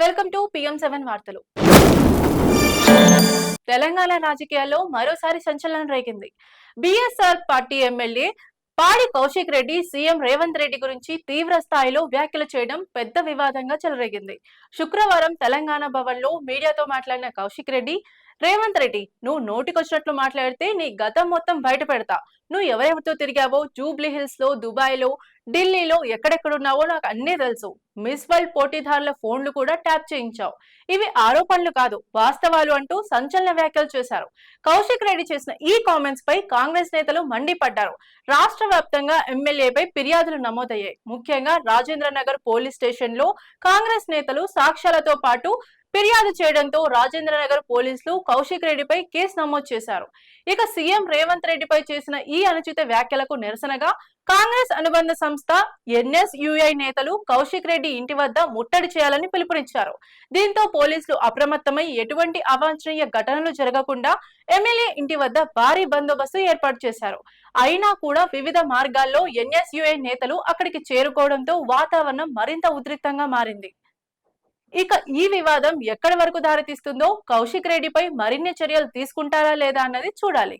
Welcome to PM seven వార్తలు. తెలంగాణ రాజకీయాల్లో మరోసారి సంచలనం రేగింది. BSR party MLA Padi Kaushik Reddy CM Revanth Reddy గురించి తీవ్ర స్థాయిలో వ్యాఖ్యలు చేయడం పెద్ద వివాదంగా చెలరేగింది. శుక్రవారం తెలంగాణ భవన్లో మీడియాతో మాట్లాడిన కౌశిక్ రెడ్డి రేవంత్ రెడ్డి నువ్వు నోటికొచ్చినట్లు మాట్లాడితే నీ గతం మొత్తం బయట పెడతా నువ్వు ఎవరెవరితో తిరిగావో జూబ్లీ హిల్స్లో దుబాయ్లో ఢిల్లీలో ఎక్కడెక్కడున్నావో నాకు అన్నీ తెలుసు. మిస్ వరల్డ్ పోటీదారుల ఫోన్లు కూడా ట్యాప్ చేయించావు. ఇవి ఆరోపణలు కాదు వాస్తవాలు అంటూ సంచలన వ్యాఖ్యలు చేశారు. కౌశిక్ రెడ్డి చేసిన ఈ కామెంట్స్ పై కాంగ్రెస్ నేతలు మండిపడ్డారు. రాష్ట్ర వ్యాప్తంగా ఎమ్మెల్యేపై ఫిర్యాదులు నమోదయ్యాయి. ముఖ్యంగా రాజేంద్ర నగర్ పోలీస్ స్టేషన్లో కాంగ్రెస్ నేతలు సాక్ష్యాలతో పాటు ఫిర్యాదు చేయడంతో రాజేంద్ర నగర్ పోలీసులు కౌశిక్ రెడ్డిపై కేసు నమోదు చేశారు. ఇక సీఎం రేవంత్ రెడ్డిపై చేసిన ఈ అనుచిత వ్యాఖ్యలకు నిరసనగా కాంగ్రెస్ అనుబంధ సంస్థ ఎన్ఎస్యుఐ నేతలు కౌశిక్ రెడ్డి ఇంటి వద్ద ముట్టడి చేయాలని పిలుపునిచ్చారు. దీంతో పోలీసులు అప్రమత్తమై ఎటువంటి అవాంఛనీయ ఘటనలు జరగకుండా ఎమ్మెల్యే ఇంటి వద్ద భారీ బందోబస్తు ఏర్పాటు చేశారు. అయినా కూడా వివిధ మార్గాల్లో ఎన్ఎస్యుఐ నేతలు అక్కడికి చేరుకోవడంతో వాతావరణం మరింత ఉద్రిక్తంగా మారింది. ఇక ఈ వివాదం ఎక్కడి వరకు దారితీస్తుందో కౌశిక్ రెడ్డిపై మరిన్ని చర్యలు తీసుకుంటారా లేదా అన్నది చూడాలి.